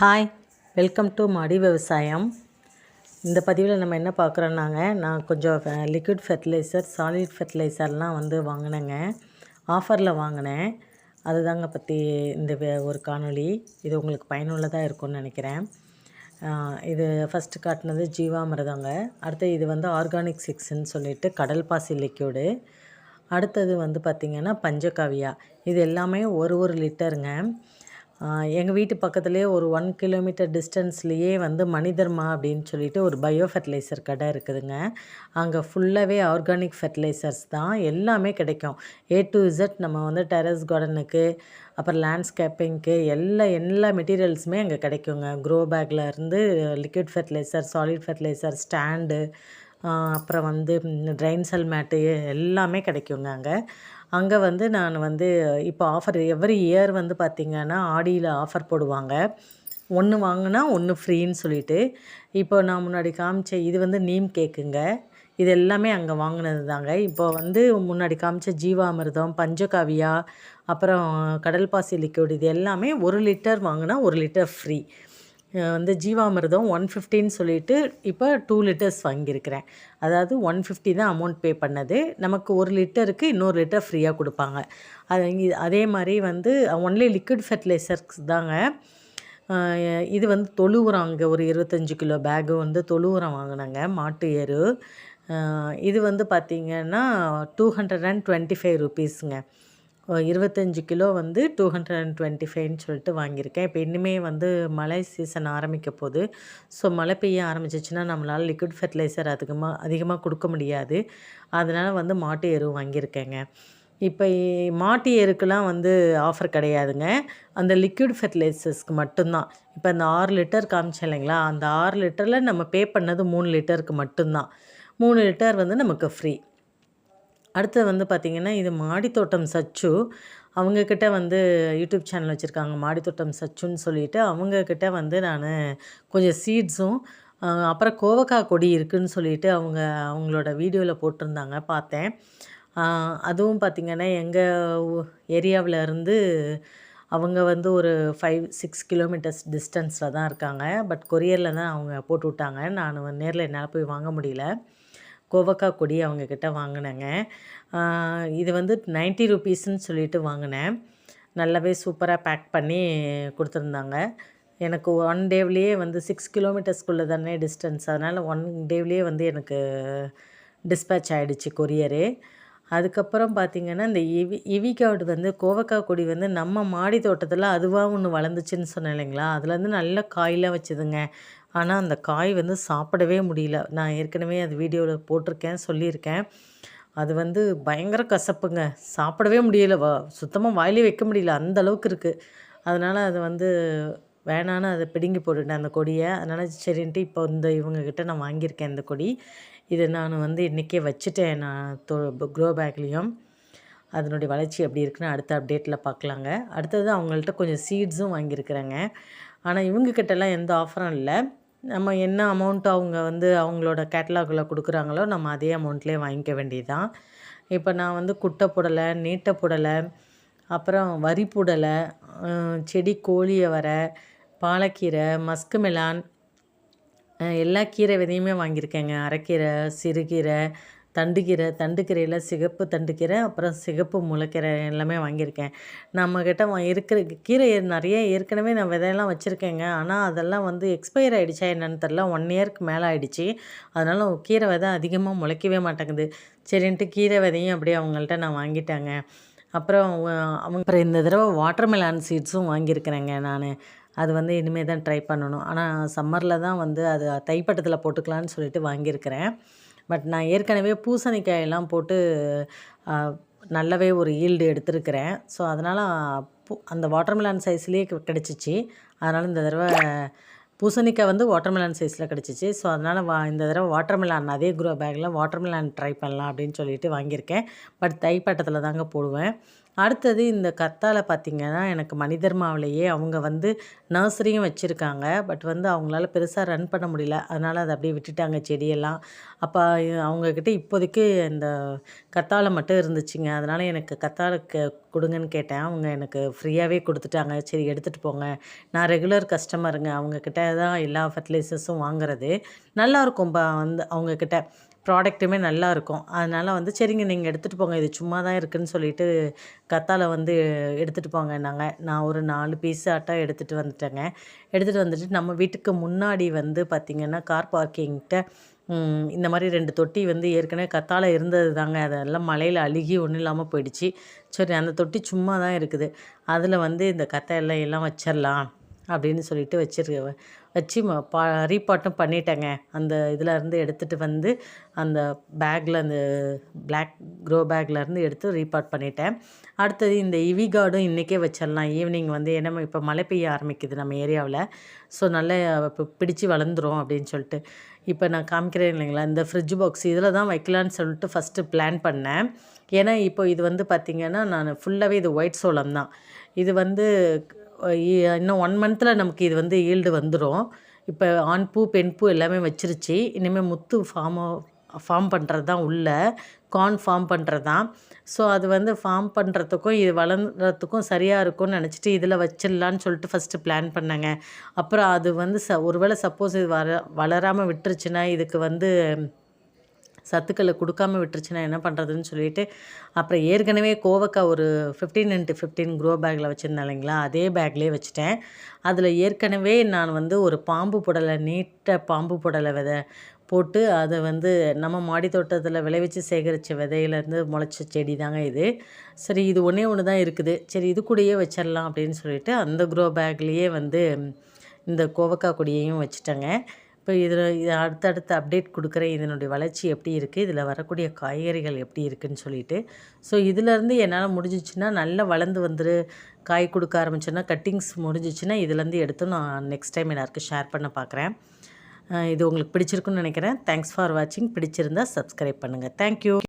Hi welcome to மாடி விவசாயம் இந்த பதிவில் நம்ம என்ன பார்க்குறோன்னாங்க நான் கொஞ்சம் லிக்விட் ஃபெர்டிலைசர் சாலிட் ஃபெர்டிலைசர்லாம் வந்து வாங்கினேங்க. ஆஃபரில் வாங்கினேன். அதுதாங்க பற்றி இந்த வே- ஒரு காணொளி. இது உங்களுக்கு பயனுள்ளதாக இருக்கும்னு நினைக்கிறேன். இது ஃபஸ்ட்டு காட்டினது ஜீவாமிரதங்க. அடுத்து இது வந்து ஆர்கானிக் சிக்ஸ்ன்னு சொல்லிட்டு கடல் பாசி லிக்யூடு அடுத்தது வந்து பார்த்திங்கன்னா பஞ்சகாவியா. இது எல்லாமே ஒரு ஒரு லிட்டருங்க எங்கள் வீட்டு பக்கத்துலேயே ஒரு ஒன் கிலோமீட்டர் டிஸ்டன்ஸ்லேயே வந்து மனிதர்மா அப்படின்னு சொல்லிட்டு ஒரு பயோ ஃபெர்டிலைசர் கடை இருக்குதுங்க. அங்கே ஃபுல்லாகவே ஆர்கானிக் ஃபெர்டிலைசர்ஸ் தான் எல்லாமே கிடைக்கும். ஏ டு இசட் நம்ம வந்து டெரஸ் கார்டனுக்கு அப்புறம் லேண்ட்ஸ்கேப்பிங்க்கு எல்லா எல்லா மெட்டீரியல்ஸுமே அங்கே கிடைக்குங்க. க்ரோ பேக்கில் இருந்து liquid fertiliser solid fertiliser stand அப்புறம் வந்து ட்ரைன்செல் மேட்டு எல்லாமே கிடைக்குங்க அங்கே. அங்கே வந்து நான் வந்து இப்போ ஆஃபர் எவ்ரி இயர் வந்து பார்த்திங்கன்னா ஆடியில் ஆஃபர் போடுவாங்க. ஒன்று வாங்கினா ஒன்று ஃப்ரீன்னு சொல்லிட்டு. இப்போ நான் முன்னாடி காமிச்ச இது வந்து நீம் கேக்குங்க. இது எல்லாமே அங்கே வாங்கினது தாங்க இப்போ வந்து முன்னாடி காமிச்ச ஜீவாமிர்தம் பஞ்சகாவியா அப்புறம் கடல் பாசி லிக்விட் இது எல்லாமே ஒரு லிட்டர் வாங்கினா ஒரு லிட்டர் ஃப்ரீ வந்து ஜீவாமிர்தம் ஒன் ஃபிஃப்டின்னு சொல்லிட்டு இப்போ டூ லிட்டர்ஸ் வாங்கியிருக்கிறேன். அதாவது ஒன் ஃபிஃப்டி தான் அமௌண்ட் பே பண்ணது. நமக்கு ஒரு லிட்டருக்கு இன்னொரு லிட்டர் ஃப்ரீயாக கொடுப்பாங்க. அது அதே மாதிரி வந்து ஒன்லி லிக்விட் ஃபெர்டிலைசர்ஸ் தாங்க. இது வந்து தொழு உரம் அங்கே ஒரு இருபத்தஞ்சி கிலோ பேகு வந்து தொழு உரம் வாங்கினாங்க மாட்டு எரு இது வந்து பார்த்திங்கன்னா two hundred and twenty five ருபீஸுங்க இருபத்தஞ்சி கிலோ வந்து டூ ஹண்ட்ரட் அண்ட் டுவெண்ட்டி ஃபைவ்னு சொல்லிட்டு வாங்கியிருக்கேன். இப்போ இன்னுமே வந்து மழை சீசன் ஆரம்பிக்க போகுது. ஸோ மழை பெய்ய ஆரம்பிச்சிச்சுன்னா நம்மளால் லிக்விட் ஃபெர்டிலைசர் அதிகமாக அதிகமாக கொடுக்க முடியாது. அதனால் வந்து மாட்டு எரு வாங்கியிருக்கேங்க. இப்போ மாட்டு எருக்கெலாம் வந்து ஆஃபர் கிடையாதுங்க. அந்த லிக்விட் ஃபெர்டிலைசர்ஸ்க்கு மட்டும்தான். இப்போ அந்த ஆறு லிட்டர் காமிச்சேன் இல்லைங்களா? அந்த ஆறு லிட்டரில் நம்ம பே பண்ணது மூணு லிட்டருக்கு மட்டும்தான். மூணு லிட்டர் வந்து நமக்கு ஃப்ரீ அடுத்தது வந்து பார்த்திங்கன்னா இது மாடித்தோட்டம் சச்சு. அவங்கக்கிட்ட வந்து யூடியூப் சேனல் வச்சுருக்காங்க மாடித்தோட்டம் சச்சுன்னு சொல்லிட்டு. அவங்கக்கிட்ட வந்து நான் கொஞ்சம் சீட்ஸும் அப்புறம் கோவக்காய் கொடி இருக்குதுன்னு சொல்லிட்டு அவங்க அவங்களோட வீடியோவில் போட்டிருந்தாங்க பார்த்தேன். அதுவும் பார்த்திங்கன்னா எங்கள் ஏரியாவில் இருந்து அவங்க வந்து ஒரு ஃபைவ் சிக்ஸ் கிலோமீட்டர்ஸ் டிஸ்டன்ஸில் தான் இருக்காங்க. பட் கொரியரில் தான் அவங்க போட்டு விட்டாங்க. நான் நேரில் என்னால் போய் வாங்க முடியல. கோவக்காய் கொடி அவங்கக்கிட்ட வாங்கினேங்க. இது வந்து நைன்ட்டி ருபீஸ்ன்னு சொல்லிட்டு வாங்கினேன். நல்லாவே சூப்பராக பேக் பண்ணி கொடுத்துருந்தாங்க. எனக்கு ஒன் டேவ்லேயே வந்து சிக்ஸ் கிலோமீட்டர்ஸ்குள்ளே தானே டிஸ்டன்ஸ். அதனால் ஒன் டேவ்லேயே வந்து எனக்கு டிஸ்பேட்ச் ஆகிடுச்சு கொரியரு. அதுக்கப்புறம் பார்த்திங்கன்னா இந்த இவி இவிகாடு வந்து கோவக்காய் கொடி வந்து நம்ம மாடி தோட்டத்தில் அதுவாக ஒன்று வளர்ந்துச்சுன்னு சொன்னேன் இல்லைங்களா? அதுலேருந்து நல்ல காயெலாம் வச்சுதுங்க. ஆனால் அந்த காய் வந்து சாப்பிடவே முடியல. நான் ஏற்கனவே அது வீடியோவில் போட்டிருக்கேன் சொல்லியிருக்கேன். அது வந்து பயங்கர கசப்புங்க. சாப்பிடவே முடியல. வா சுத்தமாக வாயிலே வைக்க முடியல. அந்த அளவுக்கு இருக்குது அதனால் அது வந்து வேணான்னு அதை பிடுங்கி போட்டுட்டேன் அந்த கொடியை. அதனால் சரின்ட்டு இப்போ இந்த இவங்கக்கிட்ட நான் வாங்கியிருக்கேன் இந்த கொடி. இதை நான் வந்து இன்றைக்கே வச்சுட்டேன். நான் தோ க்ரோ பேக்லேயும் அதனுடைய வளர்ச்சி எப்படி இருக்குன்னு அடுத்த அப்டேட்டில் பார்க்கலாங்க. அடுத்தது அவங்கள்ட்ட கொஞ்சம் சீட்ஸும் வாங்கியிருக்கிறேங்க. ஆனால் இவங்கக்கிட்டலாம் எந்த ஆஃபரும் இல்லை. நம்ம என்ன அமௌண்ட் அவங்க வந்து அவங்களோட கேட்டலாகில் கொடுக்குறாங்களோ நம்ம அதே அமௌண்ட்லேயே வாங்கிக்க வேண்டியதுதான். இப்போ நான் வந்து குட்டை புடலை நீட்டை புடலை அப்புறம் வரி புடலை செடி கோழியை வர பாலக்கீரை மஸ்கு மெலான் எல்லா கீரை விதையுமே வாங்கியிருக்கேங்க. அரைக்கீரை சிறுகீரை தண்டுக்கீரை தண்டுக்கீரையில் சிகப்பு தண்டுக்கீரை அப்புறம் சிகப்பு முளைக்கீரை எல்லாமே வாங்கியிருக்கேன். நம்மக்கிட்ட இருக்கிற கீரை நிறைய ஏற்கனவே நான் விதையெல்லாம் வச்சுருக்கேங்க. ஆனால் அதெல்லாம் வந்து எக்ஸ்பயர் ஆகிடுச்சா என்னென்னு தெரில ஒன் இயர்க்கு மேலே ஆகிடுச்சி அதனால் கீரை விதை அதிகமாக முளைக்கவே மாட்டேங்குது. சரின்ட்டு கீரை விதையும் அப்படியே அவங்கள்ட்ட நான் வாங்கிட்டேங்க. அப்புறம் அவங்க அப்புறம் இந்த தடவை வாட்டர்மெலான் சீட்ஸும் வாங்கியிருக்கிறேங்க நான். அது வந்து இனிமேல் தான் ட்ரை பண்ணணும் ஆனால் சம்மரில் தான் வந்து அது தைப்பட்டத்தில் போட்டுக்கலான்னு சொல்லிட்டு வாங்கியிருக்கிறேன். பட் நான் ஏற்கனவே பூசணிக்காயெல்லாம் போட்டு நல்லாவே ஒரு ஈல்டு எடுத்திருக்கிறேன். ஸோ அதனால் அந்த வாட்டர்மெலான் சைஸ்லேயே கிடச்சிச்சு. அதனால் இந்த தடவை பூசணிக்காய் வந்து வாட்டர்மெலான் சைஸில் கிடச்சிச்சு. ஸோ அதனால் வா இந்த தடவை வாட்டர்மெலான் அதே குரோ பேக்கில் வாட்டர்மெலான் ட்ரை பண்ணலாம் அப்படின்னு சொல்லிட்டு வாங்கியிருக்கேன். பட் தைப்பட்டத்தில் தாங்க போடுவேன். அடுத்தது இந்த கத்தாழை பார்த்திங்கன்னா எனக்கு மனிதர்மாவிலேயே அவங்க வந்து நர்சரியும் வச்சுருக்காங்க. பட் வந்து அவங்களால பெருசாக ரன் பண்ண முடியல. அதனால் அதை அப்படியே விட்டுட்டாங்க செடியெல்லாம். அப்போ அவங்கக்கிட்ட இப்போதைக்கு இந்த கத்தாழை மட்டும் இருந்துச்சுங்க. அதனால் எனக்கு கத்தாழை கொடுங்கன்னு கேட்டேன். அவங்க எனக்கு ஃப்ரீயாகவே கொடுத்துட்டாங்க. சரி எடுத்துகிட்டு போங்க. நான் ரெகுலர் கஸ்டமருங்க. அவங்கக்கிட்ட தான் எல்லா ஃபர்டிலைசர்ஸும் வாங்குறது. நல்லாயிருக்கும் பா வந்து அவங்கக்கிட்ட ப்ராடக்ட்டுமே நல்லாயிருக்கும். அதனால் வந்து சரிங்க நீங்கள் எடுத்துகிட்டு போங்க. இது சும்மா தான் இருக்குதுன்னு சொல்லிட்டு கத்தால வந்து எடுத்துகிட்டு போங்க நாங்கள் நான் ஒரு நாலு பீஸ் ஆட்டாக எடுத்துகிட்டு வந்துட்டேங்க. எடுத்துகிட்டு வந்துட்டு நம்ம வீட்டுக்கு முன்னாடி வந்து பார்த்திங்கன்னா கார் பார்க்கிங்கிட்ட இந்த மாதிரி ரெண்டு தொட்டி வந்து ஏற்கனவே கத்தால இருந்தது தாங்க அதெல்லாம் மலையில் அழுகி ஒன்றும் இல்லாமல் போயிடுச்சு. சரி அந்த தொட்டி சும்மா தான் இருக்குது. அதில் வந்து இந்த கத்தை எல்லாம் வச்சிடலாம் அப்படின்னு சொல்லிட்டு வச்சிருக்க வச்சு பா ரீபாட்டும் பண்ணிட்டேங்க. அந்த இதிலருந்து எடுத்துகிட்டு வந்து அந்த பேக்கில் அந்த பிளாக் க்ரோ பேக்லேருந்து எடுத்து ரீபாட் பண்ணிட்டேன். அடுத்தது இந்த இவி கார்டும் இன்றைக்கே வச்சிடலாம். ஈவினிங் வந்து என்ன இப்போ மழை பெய்ய ஆரம்பிக்குது நம்ம ஏரியாவில். ஸோ நல்லா இப்போ பிடிச்சி வளர்ந்துரும் அப்படின்னு சொல்லிட்டு. இப்போ நான் காமிக்கிறேன் இல்லைங்களா? இந்த ஃப்ரிட்ஜ் பாக்ஸ் இதில் தான் வைக்கலான்னு சொல்லிட்டு ஃபஸ்ட்டு பிளான் பண்ணேன். ஏன்னா இப்போ இது வந்து பார்த்திங்கன்னா நான் ஃபுல்லாகவே இது ஒயிட் சோளம் தான். இது வந்து இன்னும் ஒன் மந்தில் நமக்கு இது வந்து ஈல்டு வந்துடும் இப்போ ஆண் பூ பெண் பூ எல்லாமே வச்சிருச்சு. இனிமேல் முத்து ஃபார்ம் ஃபார்ம் பண்ணுறது தான் உள்ள. கார்ன் ஃபார்ம் பண்ணுறது தான் ஸோ அது வந்து ஃபார்ம் பண்ணுறதுக்கும் இது வளர்கிறதுக்கும் சரியாக இருக்கும்னு நினச்சிட்டு இதில் வச்சிடலான்னு சொல்லிட்டு ஃபஸ்ட்டு பிளான் பண்ணேங்க. அப்புறம் அது வந்து ச ஒருவேளை சப்போஸ் இது வர வளராமல் விட்டுருச்சுன்னா இதுக்கு வந்து சத்துக்களை கொடுக்காம விட்டுருச்சுன்னா என்ன பண்ணுறதுன்னு சொல்லிட்டு அப்புறம் ஏற்கனவே கோவக்காய் ஒரு ஃபிஃப்டீன் இன்ட்டு ஃபிஃப்டீன் க்ரோ பேக்கில் வச்சுருந்தேன் இல்லைங்களா? அதே பேக்லேயே வச்சுட்டேன். அதில் ஏற்கனவே நான் வந்து ஒரு பாம்பு புடலை நீட்ட பாம்பு புடலை விதை போட்டு அதை வந்து நம்ம மாடி தோட்டத்தில் விளைவிச்சு சேகரித்த விதையிலேருந்து முளைச்ச செடி தாங்க இது. சரி இது ஒன்றே ஒன்று தான் இருக்குது. சரி இது கூடயே வச்சிடலாம் அப்படின்னு சொல்லிட்டு அந்த க்ரோ பேக்லேயே வந்து இந்த கோவக்காய் கொடியையும் வச்சுட்டேங்க. இப்போ இதில் இது அடுத்தடுத்து அப்டேட் கொடுக்குறேன். இதனுடைய வளர்ச்சி எப்படி இருக்குது? இதில் வரக்கூடிய காய்கறிகள் எப்படி இருக்குதுன்னு சொல்லிட்டு. ஸோ இதிலேருந்து என்னால் முடிஞ்சிச்சுன்னா நல்லா வளர்ந்து வந்துரு. காய் கொடுக்க ஆரம்பிச்சோன்னா கட்டிங்ஸ் முடிஞ்சிச்சுன்னா இதுலேருந்து எடுத்து நான் நெக்ஸ்ட் டைம் எல்லாருக்கும் ஷேர் பண்ண பார்க்குறேன். இது உங்களுக்கு பிடிச்சிருக்குன்னு நினைக்கிறேன். தேங்க்ஸ் ஃபார் வாட்சிங் பிடிச்சிருந்தால் சப்ஸ்கிரைப் பண்ணுங்கள் தேங்க்யூ